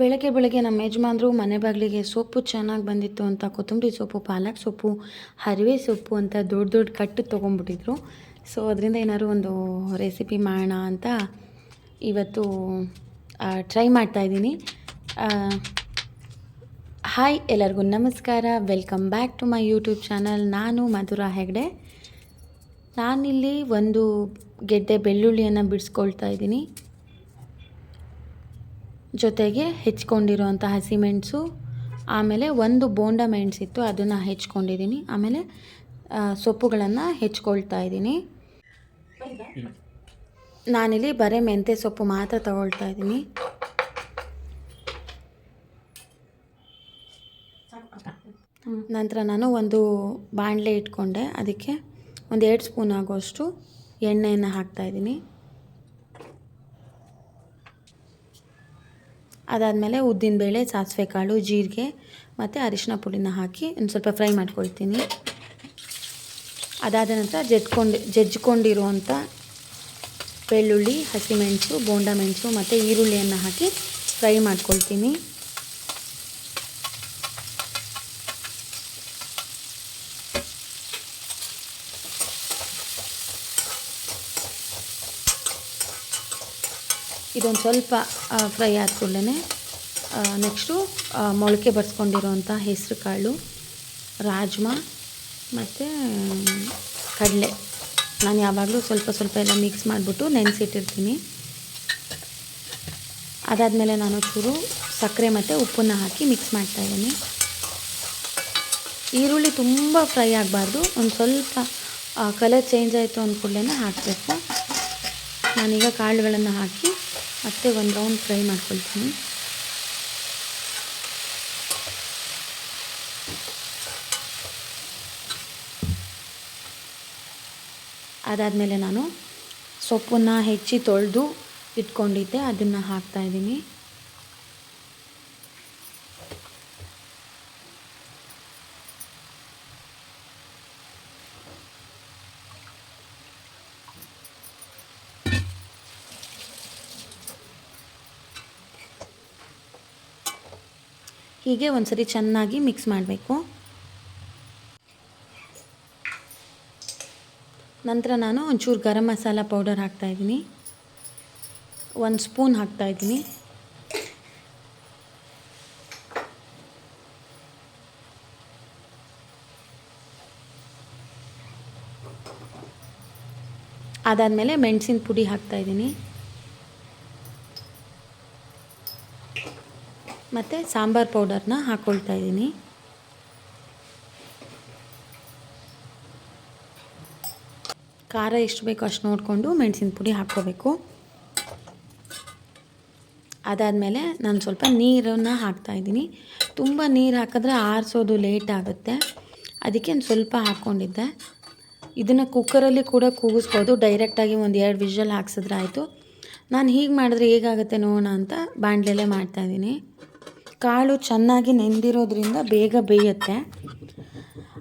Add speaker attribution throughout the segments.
Speaker 1: ಬೆಳಗ್ಗೆ ಬೆಳಗ್ಗೆ ನಮ್ಮ ಯಜಮಾನ್ರು ಮನೆ ಬಾಗಿಲಿಗೆ ಸೊಪ್ಪು ಚೆನ್ನಾಗಿ ಬಂದಿತ್ತು ಅಂತ ಕೊತ್ತಂಬರಿ ಸೊಪ್ಪು, ಪಾಲಕ್ ಸೊಪ್ಪು, ಹರಿವೆ ಸೊಪ್ಪು ಅಂತ ದೊಡ್ಡ ದೊಡ್ಡ ಕಟ್ಟು ತೊಗೊಂಡ್ಬಿಟ್ಟಿದ್ರು ಸೊ ಅದರಿಂದ ಏನಾದ್ರು ಒಂದು ರೆಸಿಪಿ ಮಾಡೋಣ ಅಂತ ಇವತ್ತು ಟ್ರೈ ಮಾಡ್ತಾಯಿದ್ದೀನಿ ಹಾಯ್ ಎಲ್ಲರಿಗೂ ನಮಸ್ಕಾರ. Welcome back to my YouTube channel ನಾನು ಮಧುರಾ ಹೆಗ್ಡೆ. ನಾನಿಲ್ಲಿ ಒಂದು ಗೆಡ್ಡೆ ಬೆಳ್ಳುಳ್ಳಿಯನ್ನು ಬಿಡಿಸ್ಕೊಳ್ತಾ ಇದ್ದೀನಿ. ಜೊತೆಗೆ ಹೆಚ್ಕೊಂಡಿರುವಂಥ ಹಸಿಮೆಣಸು ಆಮೇಲೆ ಒಂದು ಬೋಂಡ ಮೆಣಸಿತ್ತು ಅದನ್ನು ಹೆಚ್ಕೊಂಡಿದ್ದೀನಿ. ಆಮೇಲೆ ಸೊಪ್ಪುಗಳನ್ನು ಹೆಚ್ಕೊಳ್ತಾ ಇದ್ದೀನಿ. ನಾನಿಲ್ಲಿ ಬರೀ ಮೆಂತೆ ಸೊಪ್ಪು ಮಾತ್ರ ತಗೊಳ್ತಾ ಇದ್ದೀನಿ. ನಂತರ ನಾನು ಒಂದು ಬಾಣಲೆ ಇಟ್ಕೊಂಡೆ. ಅದಕ್ಕೆ ಒಂದು ಎರಡು ಸ್ಪೂನ್ ಆಗೋಷ್ಟು ಎಣ್ಣೆಯನ್ನು ಹಾಕ್ತಾಯಿದ್ದೀನಿ ಅದಾದಮೇಲೆ ಉದ್ದಿನಬೇಳೆ ಸಾಸಿವೆ ಕಾಳು, ಜೀರಿಗೆ ಮತ್ತು ಅರಿಶಿನ ಪುಡಿನ ಹಾಕಿ ಒಂದು ಸ್ವಲ್ಪ ಫ್ರೈ ಮಾಡ್ಕೊಳ್ತೀನಿ. ಅದಾದ ನಂತರ ಜಜ್ಕೊಂಡು ಜಜ್ಕೊಂಡಿರುವಂಥ ಬೆಳ್ಳುಳ್ಳಿ, ಹಸಿಮೆಣಸು, ಬೋಂಡ ಮೆಣಸು ಮತ್ತು ಈರುಳ್ಳಿಯನ್ನು ಹಾಕಿ ಫ್ರೈ ಮಾಡ್ಕೊಳ್ತೀನಿ. ಇದೊಂದು ಸ್ವಲ್ಪ ಫ್ರೈ ಆದ ಕೂಡಲೇ ನೆಕ್ಸ್ಟು ಮೊಳಕೆ ಬರ್ಸ್ಕೊಂಡಿರೋಂಥ ಹೆಸರು ಕಾಳು ರಾಜ್ಮಾ, ಮತ್ತು, ಕಡಲೆ. ನಾನು ಯಾವಾಗಲೂ ಸ್ವಲ್ಪ ಸ್ವಲ್ಪ ಎಲ್ಲ ಮಿಕ್ಸ್ ಮಾಡಿಬಿಟ್ಟು ನೆನೆಸಿಟ್ಟಿರ್ತೀನಿ. ಅದಾದಮೇಲೆ ನಾನು ಚೂರು ಸಕ್ಕರೆ ಮತ್ತು ಉಪ್ಪನ್ನು ಹಾಕಿ ಮಿಕ್ಸ್ ಮಾಡ್ತಾಯಿದ್ದೀನಿ ಈರುಳ್ಳಿ ತುಂಬ ಫ್ರೈ ಆಗಬಾರ್ದು. ಒಂದು ಸ್ವಲ್ಪ ಕಲರ್ ಚೇಂಜ್ ಆಯಿತು ಅಂದ್ಕೂಡ್ಲೇ ಹಾಕಬೇಕು. ನಾನೀಗ ಕಾಳುಗಳನ್ನು ಹಾಕಿ ಮತ್ತೆ ಒಂದು ರೌಂಡ್ ಫ್ರೈ ಮಾಡ್ಕೊಳ್ತೀನಿ. ಅದಾದಮೇಲೆ ನಾನು ಸೊಪ್ಪನ್ನು ಹೆಚ್ಚಿ ತೊಳೆದು ಇಟ್ಕೊಂಡಿದ್ದೆ. ಅದನ್ನು ಹಾಕ್ತಾಯಿದ್ದೀನಿ ಹೀಗೆ ಒಂದ್ಸರಿ ಚೆನ್ನಾಗಿ ಮಿಕ್ಸ್ ಮಾಡಬೇಕು. ನಂತರ ನಾನು ಒಂಚೂರು ಗರಂ ಮಸಾಲ ಪೌಡರ್ ಹಾಕ್ತಾಯಿದ್ದೀನಿ ಒಂದು ಸ್ಪೂನ್ ಹಾಕ್ತಾಯಿದ್ದೀನಿ ಅದಾದಮೇಲೆ ಮೆಣಸಿನ ಪುಡಿ ಹಾಕ್ತಾಯಿದ್ದೀನಿ ಮತ್ತು ಸಾಂಬಾರು ಪೌಡರ್ನ ಹಾಕ್ಕೊಳ್ತಾ ಇದ್ದೀನಿ. ಖಾರ ಎಷ್ಟು ಬೇಕೋ ಅಷ್ಟು ನೋಡಿಕೊಂಡು ಮೆಣಸಿನ ಪುಡಿ ಹಾಕ್ಕೋಬೇಕು. ಅದಾದಮೇಲೆ ನಾನು ಸ್ವಲ್ಪ ನೀರನ್ನು ಹಾಕ್ತಾಯಿದ್ದೀನಿ ತುಂಬ ನೀರು ಹಾಕಿದ್ರೆ ಆರಿಸೋದು ಲೇಟ್ ಆಗುತ್ತೆ. ಅದಕ್ಕೆ ಒಂದು ಸ್ವಲ್ಪ ಹಾಕ್ಕೊಂಡಿದ್ದೆ ಇದನ್ನು ಕುಕ್ಕರಲ್ಲಿ ಕೂಡ ಕೂಗಿಸ್ಬೋದು. ಡೈರೆಕ್ಟಾಗಿ ಒಂದು ಎರಡು ವಿಷಲ್ ಹಾಕ್ಸಿದ್ರೆ ಆಯಿತು. ನಾನು ಹೀಗೆ ಮಾಡಿದ್ರೆ ಹೇಗಾಗುತ್ತೆ ನೋಡೋಣ ಅಂತ ಬಾಣಲೆಯಲ್ಲೇ ಮಾಡ್ತಾಯಿದ್ದೀನಿ ಕಾಳು ಚೆನ್ನಾಗಿ ನೆಂದಿರೋದ್ರಿಂದ ಬೇಗ ಬೇಯುತ್ತೆ.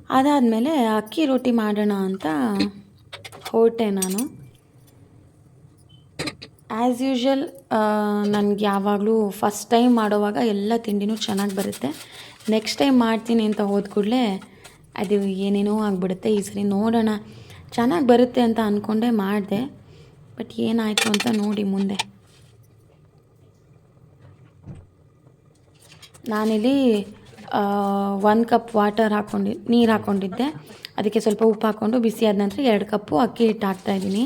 Speaker 1: ಅದಾದಮೇಲೆ ಅಕ್ಕಿ ರೊಟ್ಟಿ ಮಾಡೋಣ ಅಂತ ಹೊರಟೆ ನಾನು. ಆ್ಯಸ್ ಯೂಶ್ವಲ್ ನನಗೆ ಯಾವಾಗಲೂ ಫಸ್ಟ್ ಟೈಮ್ ಮಾಡೋವಾಗ ಎಲ್ಲ ತಿಂಡಿನೂ ಚೆನ್ನಾಗಿ ಬರುತ್ತೆ. ನೆಕ್ಸ್ಟ್ ಟೈಮ್ ಮಾಡ್ತೀನಿ ಅಂತ ಹೋದ ಕೂಡಲೇ ಅದು ಏನೇನೋ ಆಗಿಬಿಡುತ್ತೆ. ಈ ಸರಿ ನೋಡೋಣ. ಚೆನ್ನಾಗಿ ಬರುತ್ತೆ ಅಂತ ಅಂದ್ಕೊಂಡೆ ಮಾಡಿದೆ. ಬಟ್ ಏನಾಯಿತು ಅಂತ ನೋಡಿ ಮುಂದೆ. ನಾನಿಲ್ಲಿ ಒಂದು ಕಪ್ ವಾಟರ್ ಹಾಕ್ಕೊಂಡು ನೀರು ಹಾಕ್ಕೊಂಡಿದ್ದೆ ಅದಕ್ಕೆ ಸ್ವಲ್ಪ ಉಪ್ಪು ಹಾಕ್ಕೊಂಡು ಬಿಸಿ ಆದ ನಂತರ ಎರಡು ಕಪ್ಪು ಅಕ್ಕಿ ಹಿಟ್ಟು ಹಾಕ್ತಾಯಿದ್ದೀನಿ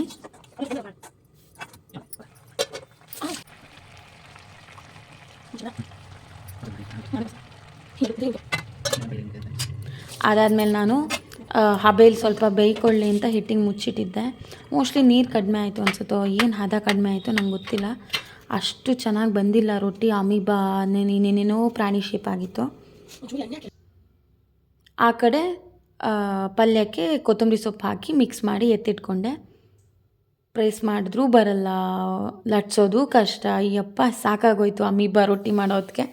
Speaker 1: ಅದಾದಮೇಲೆ ನಾನು ಹಬೇಲಿ ಸ್ವಲ್ಪ ಬೇಯ್ಕೊಳ್ಳಿ ಅಂತ ಹಿಟ್ಟಿಗೆ ಮುಚ್ಚಿಟ್ಟಿದ್ದೆ. ಮೋಸ್ಟ್ಲಿ ನೀರು ಕಡಿಮೆ ಆಯಿತು ಅನಿಸುತ್ತೋ, ಏನು ಹದ ಕಡಿಮೆ ಆಯಿತು ನಂಗೆ ಗೊತ್ತಿಲ್ಲ. ಅಷ್ಟು ಚೆನ್ನಾಗಿ ಬಂದಿಲ್ಲ ರೊಟ್ಟಿ, ಅಮೀಬಾ ಇನ್ನೇನೇನೋ ಪ್ರಾಣಿ ಶೇಪ್ ಆಗಿತ್ತು. ಆ ಕಡೆ ಪಲ್ಯಕ್ಕೆ ಕೊತ್ತಂಬರಿ ಸೊಪ್ಪು ಹಾಕಿ ಮಿಕ್ಸ್ ಮಾಡಿ ಎತ್ತಿಟ್ಕೊಂಡೆ. ಪ್ರೆಸ್ ಮಾಡಿದ್ರೂ ಬರಲ್ಲ, ಲಟ್ಸೋದು ಕಷ್ಟ. ಅಯ್ಯಪ್ಪ, ಸಾಕಾಗೋಯ್ತು ಅಮೀಬಾ ರೊಟ್ಟಿ ಮಾಡೋದಕ್ಕೆ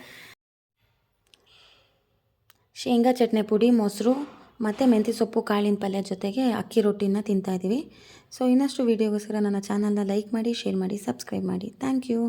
Speaker 1: ಶೇಂಗಾ ಚಟ್ನಿ ಪುಡಿ, ಮೊಸರು ಮತ್ತು ಮೆಂತ್ಯ ಸೊಪ್ಪು, ಕಾಳಿನ ಪಲ್ಯ ಜೊತೆಗೆ ಅಕ್ಕಿ ರೊಟ್ಟಿನ ತಿಂತಾಯಿದ್ದೀವಿ ಸೊ ಇನ್ನಷ್ಟು ವೀಡಿಯೋಗೋಸ್ಕರ ನನ್ನ ಚಾನಲ್ನ ಲೈಕ್ ಮಾಡಿ ಶೇರ್ ಮಾಡಿ ಸಬ್ಸ್ಕ್ರೈಬ್ ಮಾಡಿ. Thank you